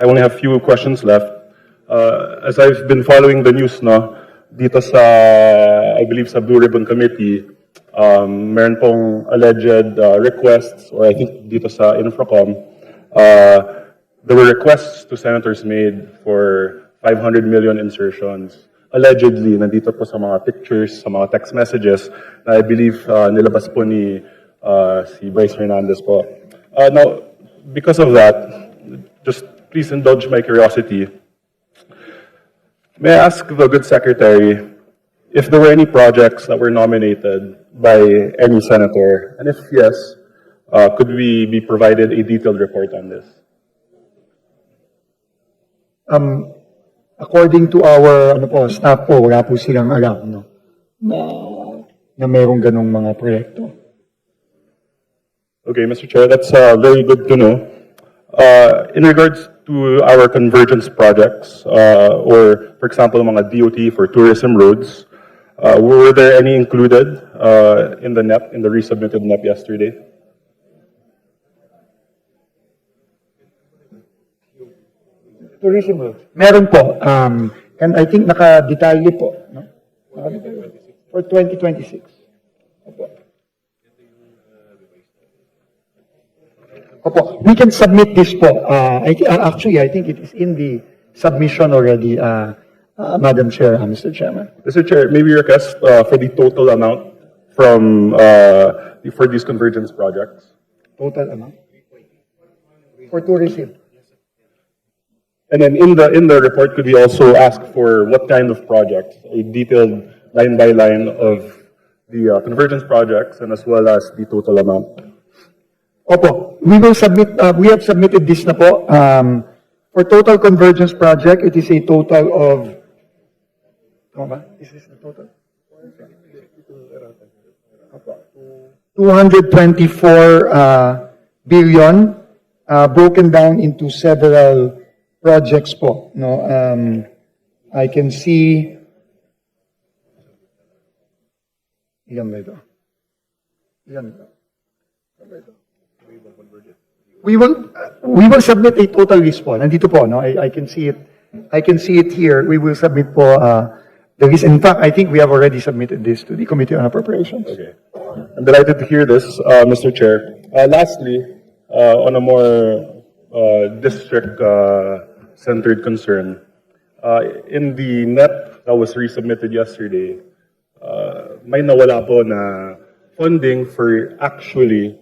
I only have few questions left. Uh, as I've been following the news, no, dito sa, I believe sa Blue Ribbon Committee, um, meron pong alleged uh, requests, or I think dito sa Infracom, uh, there were requests to senators made for 500 million insertions. Allegedly, nandito po sa mga pictures, sa mga text messages, na I believe uh, nilabas po ni uh, si Bryce Hernandez po. Uh, now, because of that, just please indulge my curiosity. May I ask the good secretary if there were any projects that were nominated by any senator, and if yes, uh, could we be provided a detailed report on this? Um, according to our, ano po, staff po, wala po silang alam, no? Na, na merong ganong mga proyekto. Okay, Mr. Chair, that's uh, very good to know. Uh, in regards to our convergence projects, uh, or for example, mga DOT for tourism roads, uh, were there any included uh, in the NEP, in the resubmitted NEP yesterday? Tourism road. Meron po, um, and I think naka-detalye po, no? For 2026. Opo. Opo, we can submit this po. Uh, I, uh, actually, I think it is in the submission already, uh, uh, Madam Chair, uh, Mr. Chairman. Mr. Chair, maybe request uh, for the total amount from, uh, for these convergence projects. Total amount? For tourism. And then in the, in the report, could we also ask for what kind of projects? A detailed line by line of the uh, convergence projects and as well as the total amount. Opo, we will submit, uh, we have submitted this na po. Um, for total convergence project, it is a total of, tama ba? Is this the total? Opo. 224 uh, billion, uh, broken down into several projects po. No, um, I can see, ilan ba ito? Ilan ba ito? We will, we will submit a total list po. Nandito po, no? I, I can see it, I can see it here. We will submit po, uh, the list. In fact, I think we have already submitted this to the Committee on Appropriations. Okay. I'm delighted to hear this, uh, Mr. Chair. Uh, lastly, uh, on a more uh, district uh, concern, uh, in the NEP that was resubmitted yesterday, uh, may nawala po na funding for actually,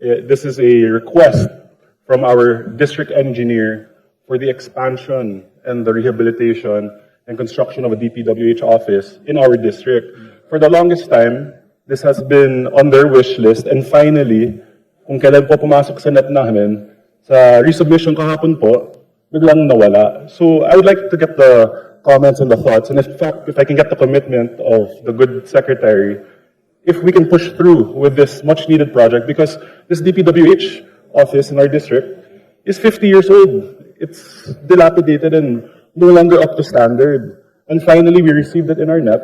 this is a request from our district engineer for the expansion and the rehabilitation and construction of a DPWH office in our district. For the longest time, this has been on their wish list and finally, kung kailan po pumasok sa net namin, sa resubmission kahapon po, biglang nawala. So I would like to get the comments and the thoughts, and fact, if I can get the commitment of the good secretary, if we can push through with this much-needed project, because this DPWH office in our district is 50 years old. It's dilapidated and no longer up to standard. And finally, we received it in our net,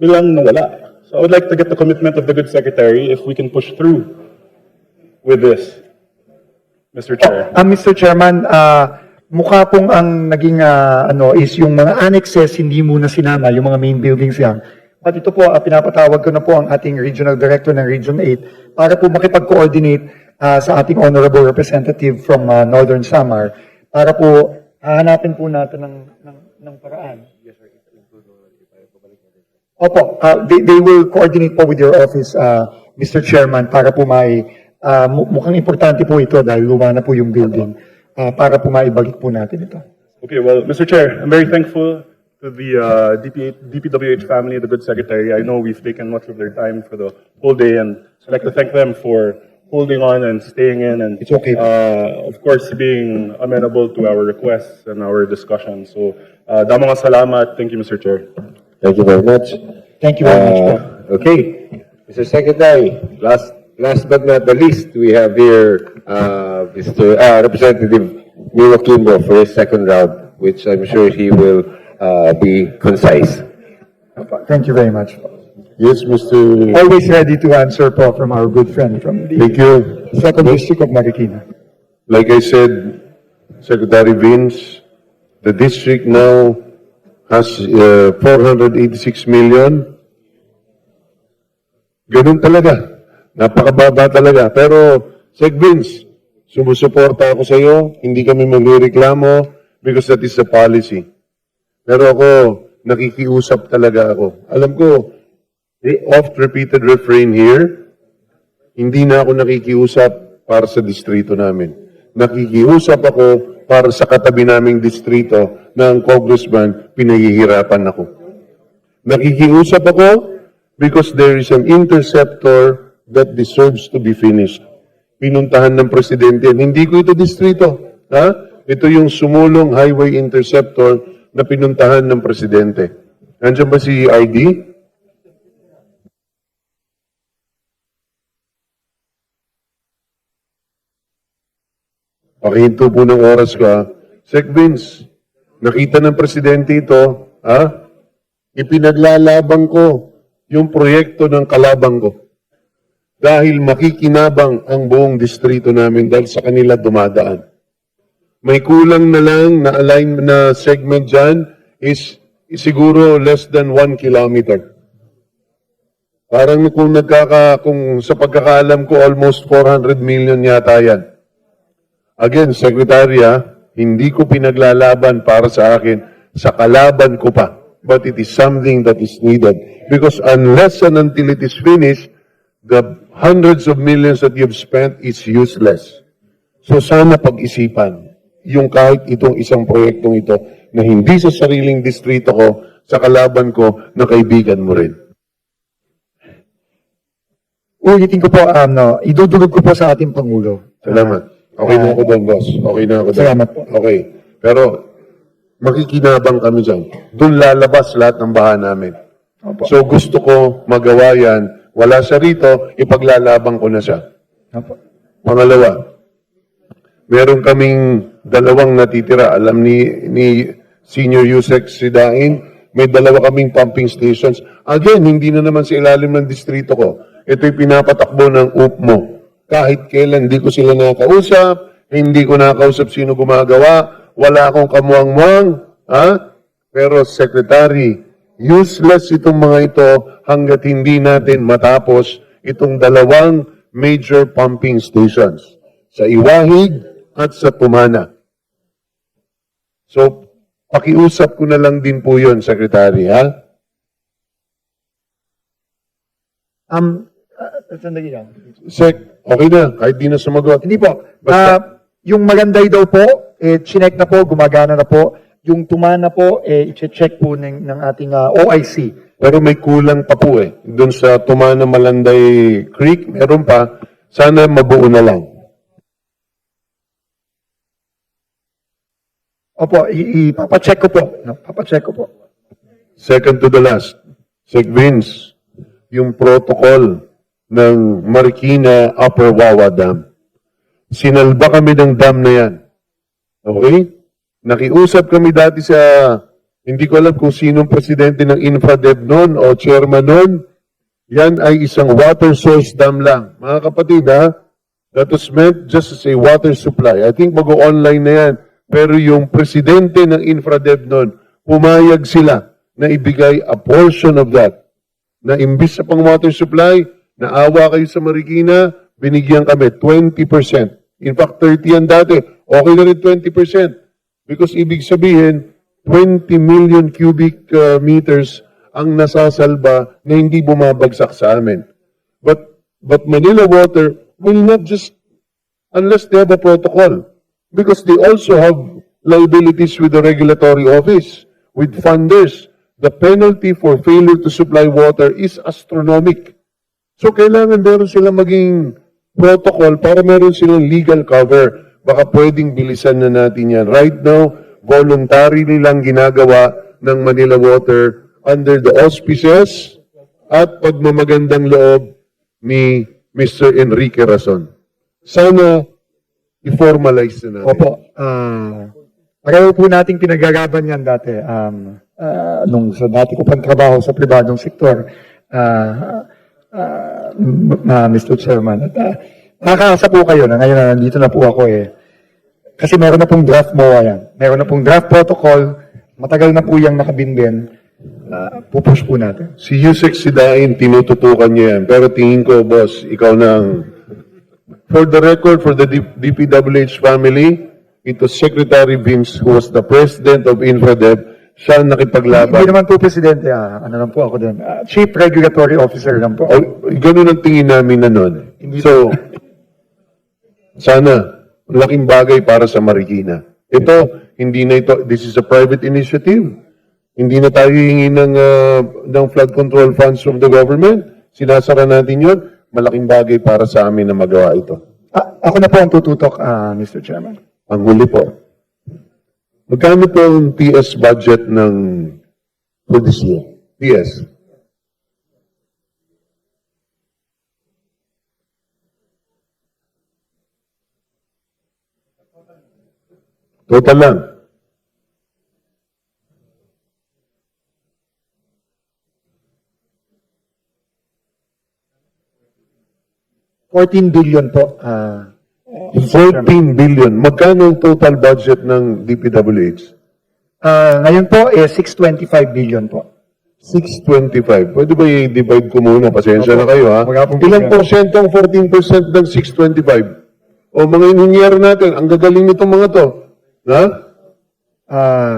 bilang nawala. So I would like to get the commitment of the good secretary if we can push through with this, Mr. Chair. Ah, Mr. Chairman, ah, mukha pong ang naging ah, ano is yung mga annexes hindi muna sinama, yung mga main buildings yan. But ito po, ah, pinapatawag ko na po ang ating regional director ng Region 8 para po makipag-coordinate ah, sa ating honorable representative from ah, Northern Samar para po hahanapin po natin ng, ng, ng paraan. Opo, ah, they, they will coordinate po with your office, ah, Mr. Chairman, para po may, mu- mukhang importante po ito dahil luma na po yung building, ah, para po maibalik po natin ito. Okay, well, Mr. Chair, I'm very thankful to the uh, DP, DPWH family, the good secretary. I know we've taken much of their time for the whole day, and I'd like to thank them for holding on and staying in, and It's okay. uh, of course being amenable to our requests and our discussion. So, uh, damo salamat. Thank you, Mr. Chair. Thank you very much. Thank you very much po. Uh, Okay, Mr. Secretary, last, last but not the least, we have here, uh, Mr., uh, Representative Miro Kimbo for his second round, which I'm sure he will, uh, be concise. Thank you very much. Yes, Mr. Always ready to answer po from our good friend from the Thank you. Second District of Marikina. Like I said Secretary Vince, the district now has uh, 486 million. Ganun talaga. Napakababa talaga. Pero, Sec Vince, sumusuporta ako sa iyo. Hindi kami magreklamo because that is the policy. Pero ako, nakikiusap talaga ako. Alam ko, re- oft-repeated refrain here, hindi na ako nakikiusap para sa distrito namin. Nakikiusap ako para sa katabi naming distrito na ang congressman pinahihirapan ako. Nakikiusap ako because there is an interceptor that deserves to be finished. Pinuntahan ng presidente. Hindi ko ito distrito. Ha? Ito yung sumulong highway interceptor na pinuntahan ng presidente. Nandiyan ba si ID? Pakihinto po ng oras ka. Sec Vince, nakita ng presidente ito, ha? Ipinaglalaban ko yung proyekto ng kalabang ko. Dahil makikinabang ang buong distrito namin dahil sa kanila dumadaan. May kulang na lang na align na segment dyan is, is siguro less than one kilometer. Parang kung nagkaka, kung sa pagkakaalam ko, almost 400 million yata yan. Again, Sekretarya, hindi ko pinaglalaban para sa akin, sa kalaban ko pa. But it is something that is needed. Because unless and until it is finished, the hundreds of millions that you've spent is useless. So sana pag-isipan yung kahit itong isang proyektong ito na hindi sa sariling distrito ko, sa kalaban ko, na kaibigan mo rin. Ulitin ko po, um, no, idudulog ko po sa ating Pangulo. Salamat. Okay na ako doon, boss. Okay na ako doon. Salamat po. Okay. Pero, makikinabang kami dyan. Doon lalabas lahat ng baha namin. Opo. So, gusto ko magawa yan. Wala siya rito, ipaglalaban ko na siya. Opo. Pangalawa, meron kaming dalawang natitira. Alam ni, ni Senior Yusek Sidain, may dalawa kaming pumping stations. Again, hindi na naman sa ilalim ng distrito ko. Ito'y pinapatakbo ng UPMO. Kahit kailan, hindi ko sila nakakausap, hindi ko nakakausap sino gumagawa, wala akong kamuang-muang, ha? Pero, Secretary, useless itong mga ito hanggat hindi natin matapos itong dalawang major pumping stations sa Iwahig at sa Tumana. So, pakiusap ko na lang din po yun, Secretary, ha? Um, uh, sandali lang. Sec, okay na, kahit di na sumagot. Hindi po. Basta- Ah, yung maganday daw po, eh, chinek na po, gumagana na po. Yung tumana po, eh, i-check po ng, ng ating ah, OIC. Pero may kulang pa po eh. Doon sa Tumana Malanday Creek, meron pa. Sana mabuo na lang. Opo, ipapacheck ko po. No, papacheck ko po. Second to the last, Sec Vince, yung protocol ng Marikina Upper Wawa Dam. Sinalba kami ng dam na yan. Okay? Nakiusap kami dati sa, hindi ko alam kung sinong presidente ng InfraDev noon o chairman noon. Yan ay isang water source dam lang. Mga kapatid ha, that was meant just as a water supply. I think mag-online na yan. Pero yung presidente ng InfraDev noon, pumayag sila na ibigay a portion of that. Na imbis sa pang water supply, naawa kayo sa Marikina, binigyan kami 20%. In fact, 30 yan dati. Okay na rin 20%. Because ibig sabihin, 20 million cubic uh, meters ang nasasalba na hindi bumabagsak sa amin. But, but Manila Water will not just, unless they have a protocol, because they also have liabilities with the regulatory office, with funders. The penalty for failure to supply water is astronomic. So kailangan meron sila maging protocol para meron silang legal cover. Baka pwedeng bilisan na natin yan. Right now, voluntary nilang ginagawa ng Manila Water under the auspices at pagmamagandang loob ni Mr. Enrique Razon. Sana i-formalize na natin. Opo. Ah, pareho po nating pinagagaban yan dati. Um, ah, nung sa dati ko pang trabaho sa pribadong sektor. Ah, m- ah, Mr. Chairman. At uh, nakakaasa po kayo na ngayon na nandito na po ako eh. Kasi meron na pong draft MOA yan. Meron na pong draft protocol. Matagal na po yung nakabinbin. Uh, pupush po natin. Si Yusek Sidain, tinututukan niya yan. Pero tingin ko, boss, ikaw nang... For the record, for the DPWH family, it was Secretary Vince who was the president of InfraDev. Siya ang Hindi nakipaglaban. naman po, Presidente. ah, ano lang po ako doon. Ah, Chief Regulatory Officer lang po. O, ganun ang tingin namin na nun. So, sana, malaking bagay para sa Marikina. Ito, hindi na ito, this is a private initiative. Hindi na tayo hihingi ng, ah, ng flood control funds from the government. Sinasara natin yun. Malaking bagay para sa amin na magawa ito. Ah, ako na po ang tututok, ah, Mr. Chairman. Ang huli po. Magkano po ang PS budget ng for this year? PS. Total lang. $14 billion po. ah, 14 billion. Magkano ang total budget ng DPWH? ah, ngayon po, eh, 625 billion po. 625. Pwede ba i-divide ko muna? Pasensya na kayo ha. Wala pong Ilang problema. porsyento ang 14% ng 625? O mga inhinyero natin, ang gagaling nitong mga to. Ha? Ah,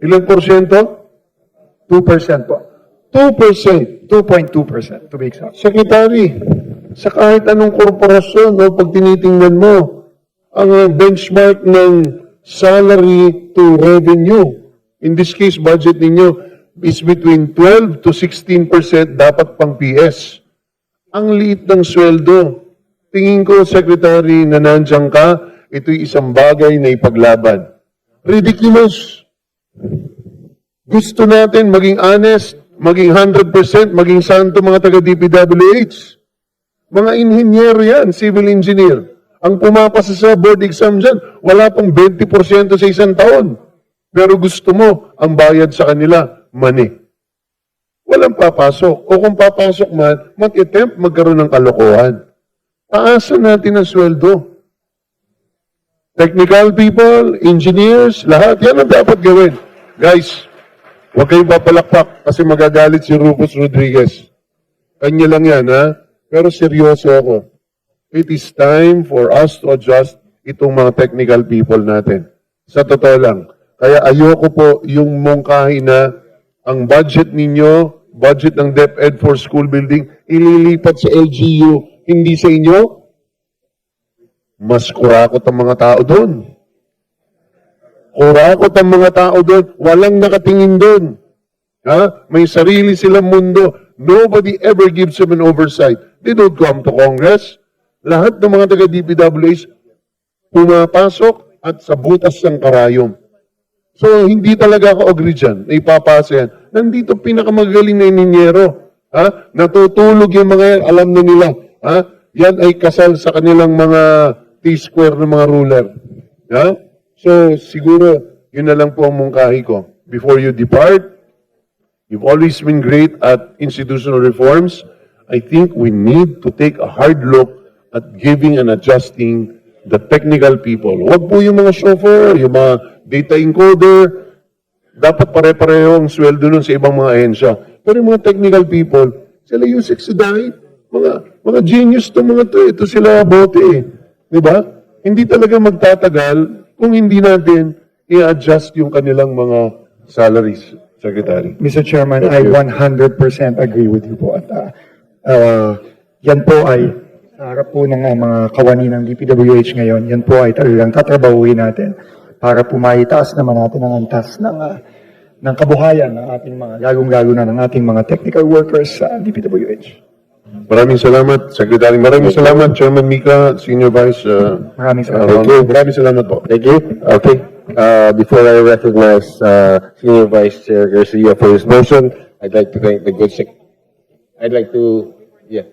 Ilang porsyento? 2% po. 2%. 2.2% to be exact. Secretary, sa kahit anong korporasyon, no, pag tinitingnan mo, ang uh, benchmark ng salary to revenue, in this case, budget ninyo, is between 12 to 16% dapat pang PS. Ang liit ng sweldo. Tingin ko, Secretary, na nandiyan ka, ito'y isang bagay na ipaglaban. Ridiculous. Gusto natin maging honest, maging 100%, maging santo mga taga-DPWH. Mga inhinyero yan, civil engineer. Ang pumapasa sa board exam dyan, wala pang 20% sa isang taon. Pero gusto mo, ang bayad sa kanila, money. Walang papasok. O kung papasok man, mag-attempt magkaroon ng kalokohan. Taasan natin ang sweldo. Technical people, engineers, lahat, yan ang dapat gawin. Guys, huwag kayong papalakpak kasi magagalit si Rufus Rodriguez. Kanya lang yan, ha? Pero seryoso ako. It is time for us to adjust itong mga technical people natin. Sa totoo lang. Kaya ayoko po yung mungkahi na ang budget ninyo, budget ng DepEd for school building, ililipat sa LGU, hindi sa inyo. Mas kurakot ang mga tao doon. Kurakot ang mga tao doon. Walang nakatingin doon. Ha? May sarili silang mundo. Nobody ever gives them an oversight. They don't come to Congress. Lahat ng mga taga-DPWH pumapasok at sa butas ng karayom. So, hindi talaga ako agree dyan na ipapasa yan. Nandito pinakamagaling na ininyero. Ha? Natutulog yung mga yan, alam na nila. Ha? Yan ay kasal sa kanilang mga T-square ng mga ruler. Ha? So, siguro, yun na lang po ang mungkahi ko. Before you depart, You've always been great at institutional reforms. I think we need to take a hard look at giving and adjusting the technical people. Huwag po yung mga chauffeur, yung mga data encoder, dapat pare-pareho ang sweldo nun sa ibang mga ahensya. Pero yung mga technical people, sila yung dahil mga, mga genius to mga to, ito sila bote eh. Di ba? Hindi talaga magtatagal kung hindi natin i-adjust yung kanilang mga salaries, Secretary. Mr. Chairman, I 100% agree with you po. At ah, ah, yan po ay sa harap po ng ah, mga kawani ng DPWH ngayon, yan po ay talagang tatrabahuin natin para po maitaas naman natin ang antas ng, ah, ng kabuhayan ng ating mga, lalong-lalo na ng ating mga technical workers sa DPWH. Maraming salamat, Secretary. Maraming salamat, Chairman Mika, Senior Vice. Uh, Maraming salamat. uh, Ronco. Maraming salamat po. Thank you. Okay. Uh, before I recognize uh, Senior Vice Chair Garcia for his motion, I'd like to thank the good sec. I'd like to, yeah,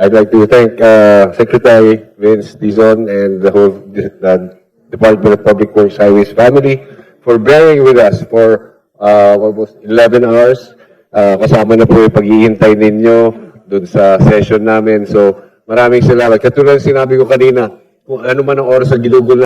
I'd like to thank uh, Secretary Vince Dizon and the whole uh, Department of Public Works Highways family for bearing with us for uh, almost 11 hours. Uh, kasama na po yung paghihintay ninyo doon sa session namin. So, maraming salamat. Katulad sinabi ko kanina, kung ano man ang oras sa ginugol